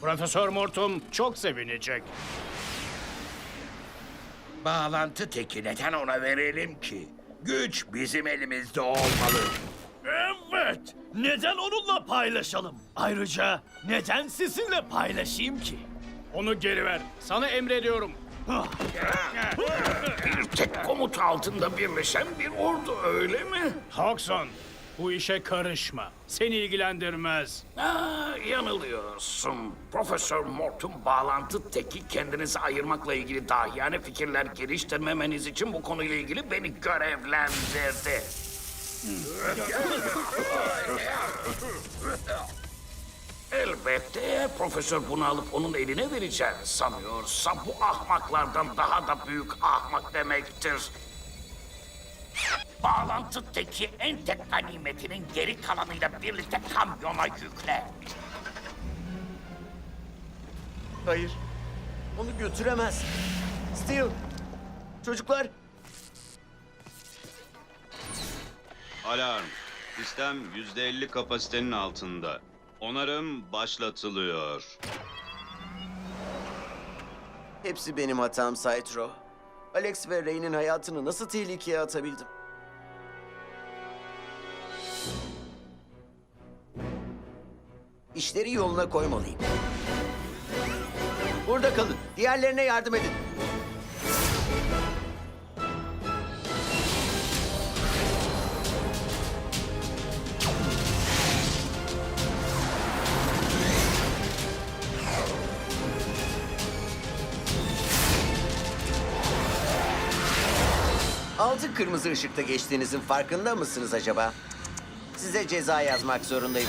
Profesör Mortum çok sevinecek. Bağlantı teki neden ona verelim ki? Güç bizim elimizde olmalı. Evet. Neden onunla paylaşalım? Ayrıca neden sizinle paylaşayım ki? Onu geri ver. Sana emrediyorum. Bir tek komut altında birleşen bir ordu öyle mi? Hawkson, bu işe karışma. Seni ilgilendirmez. Aa, yanılıyorsun. Profesör Morton bağlantı teki kendinizi ayırmakla ilgili dahiyane fikirler geliştirmemeniz için bu konuyla ilgili beni görevlendirdi. Elbette profesör bunu alıp onun eline vereceğini sanıyorsa bu ahmaklardan daha da büyük ahmak demektir. Bağlantı teki en tek ganimetinin geri kalanıyla birlikte kamyona yükle. Hayır. Onu götüremez. Steel. Çocuklar. Alarm. Sistem %50 kapasitenin altında. Onarım başlatılıyor. Hepsi benim hatam Saitro. Alex ve Ray'nin hayatını nasıl tehlikeye atabildim? İşleri yoluna koymalıyım. Burada kalın. Diğerlerine yardım edin. Altı kırmızı ışıkta geçtiğinizin farkında mısınız acaba? Size ceza yazmak zorundayım.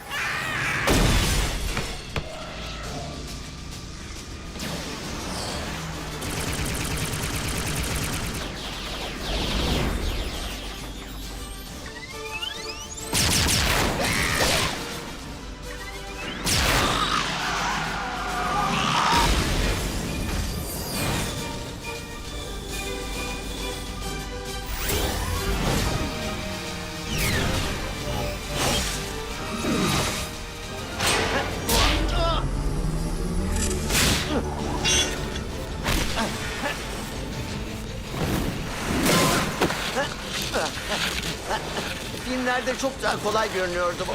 Filmlerde çok daha kolay görünüyordu bu.